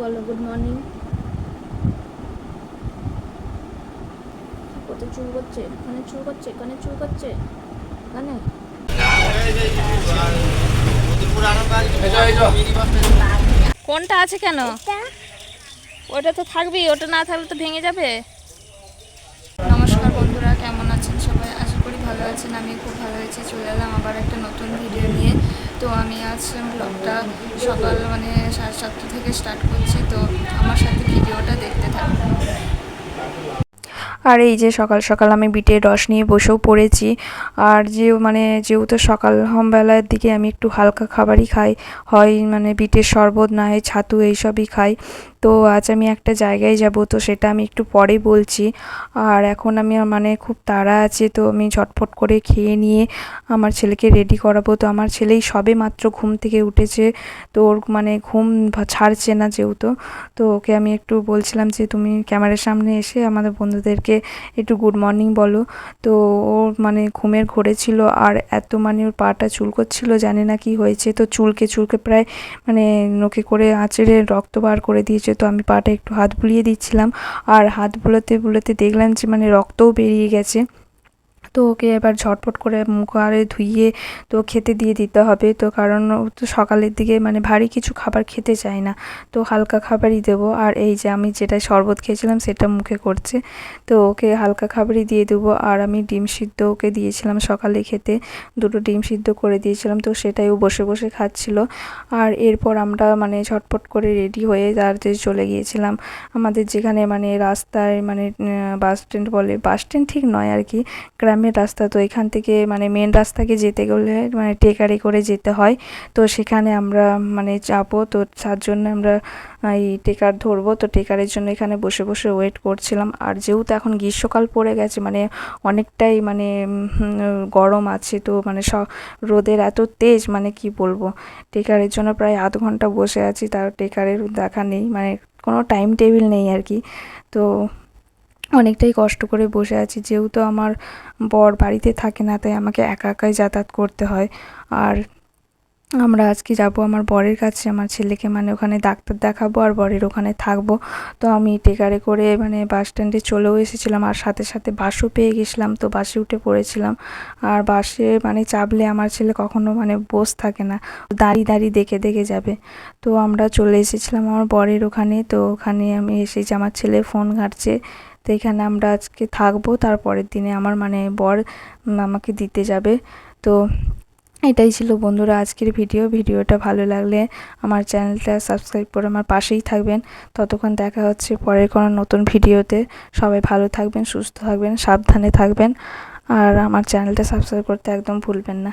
বলো good morning কত চুল করছে? এখানে চুল করছে, এখানে চুল করছে। এখানে? কোনটা আছে কেন? ওটা তো থাকবেই, ওটা না থাকলে তো ভেঙে যাবে। নমস্কার বন্ধুরা, কেমন আছেন সবাই? আশা করি ভালো আছেন আমি খুব ভালো আছি। চলে এলাম আবার একটা নতুন ভিডিও নিয়ে। তো আমি আজ ব্লগটা সকাল মানে সাড়ে সাতটা থেকে স্টার্ট করছি, তো আমার সাথে ভিডিওটা দেখতে থাকুন আর এই যে সকাল সকাল আমি বিটের রস নিয়ে বসেও পড়েছি, আর যে মানে যেহেতু সকাল বেলার দিকে আমি একটু হালকা খাবারই খাই, হয় মানে বিটের শরবত না হয় ছাতু, এইসবই খাই তো আজ আমি একটা জায়গায় যাব, তো সেটা আমি একটু পরে বলছি। আর এখন আমি মানে খুব তাড়া আছে, তো আমি ঝটফট করে খেয়ে নিয়ে আমার ছেলেকে রেডি করাবো। তো আমার ছেলেই সবে মাত্র ঘুম থেকে উঠেছে, তো ওর মানে ঘুম ছাড়ছে না যেহেতু। তো ওকে আমি একটু বলছিলাম যে, তুমি ক্যামেরার সামনে এসে আমাদের বন্ধুদেরকে একটু গুড মর্নিং বলো। তো ওর মানে ঘুমের ঘোরে ছিল, আর এত মানে ওর পাটা চুলকোচ্ছিল জানি না কি হয়েছে। তো চুলকে চুলকে প্রায় মানে নোকে করে আঁচড়ে রক্ত বার করে দিয়েছে তো আমি পাটা একটু হাত বুলিয়ে দিচ্ছিলাম। আর হাত বুলোতে বুলোতে দেখলাম যে মানে রক্তও বেরিয়ে গেছে। তো ওকে এবার ঝটপট করে মুখ আরে ধুইয়ে তো খেতে দিয়ে দিতে হবে। তো কারণ ও তো সকালের দিকে মানে ভারী কিছু খাবার খেতে চায় না। তো হালকা খাবারই দেবো। আর এই যে আমি যেটা শরবত খেয়েছিলাম সেটা মুখে করছে। তো ওকে হালকা খাবারই দিয়ে দেবো। আর আমি ডিম সিদ্ধ ওকে দিয়েছিলাম সকালে খেতে। দুটো ডিম সিদ্ধ করে দিয়েছিলাম। তো সেটাই ও বসে বসে খাচ্ছিল। আর এরপর আমরা মানে ঝটপট করে রেডি হয়ে তাড়াতাড়ি চলে গিয়েছিলাম। আমাদের যেখানে মানে রাস্তায় মানে বাস স্ট্যান্ড বলে, বাস স্ট্যান্ড ঠিক নয় আর কি গ্রামের রাস্তা, তো এখান থেকে মানে মেন রাস্তাকে যেতে গেলে মানে টেকারে করে যেতে হয়। তো সেখানে আমরা মানে যাব, তো তার জন্য আমরা এই টেকার ধরবো। তো টেকারের জন্য এখানে বসে বসে ওয়েট করছিলাম। আর যেহেতু এখন গ্রীষ্মকাল পড়ে গেছে মানে অনেকটাই মানে গরম আছে, তো মানে স, রোদের এত তেজ মানে কি বলব? টেকারের জন্য প্রায় আধ ঘণ্টা বসে আছি, তার টেকারের দেখা নেই মানে কোনো টাইম টেবিল নেই আর কি। তো অনেকটাই কষ্ট করে বসে আছি। যেহেতু আমার বর বাড়িতে থাকে না, তাই আমাকে একা একাই যাতায়াত করতে হয়। আর আমরা আজকে যাব আমার বরের কাছে, আমার ছেলেকে মানে ওখানে ডাক্তার দেখাবো আর বরের ওখানে থাকব। তো আমি টেকারে করে মানে বাস স্ট্যান্ডে চলেও এসেছিলাম আর সাথে সাথে বাসও পেয়ে গেছিলাম, তো বাসে উঠে পড়েছিলাম। আর বাসে মানে চাপলে আমার ছেলে কখনো মানে বস থাকে না, দাঁড়িয়ে দাঁড়িয়ে দেখে দেখে যাবে। তো আমরা চলে এসেছিলাম আমার বরের ওখানে, তো ওখানে আমি এসেছি, আমার ছেলে ফোন ঘাঁটছে। তো এখানে আমরা আজকে থাকব, তারপরের দিনে আমার মানে বর আমাকে দিতে যাবে। তো এটাই ছিল বন্ধুরা আজকের ভিডিও। ভিডিওটা ভালো লাগলে আমার চ্যানেলটা সাবস্ক্রাইব করে আমার পাশেই থাকবেন। ততক্ষণ দেখা হচ্ছে পরের কোনো নতুন ভিডিওতে। সবাই ভালো থাকবেন, সুস্থ থাকবেন, সাবধানে থাকবেন। আর আমার চ্যানেলটা সাবস্ক্রাইব করতে একদম ভুলবেন না।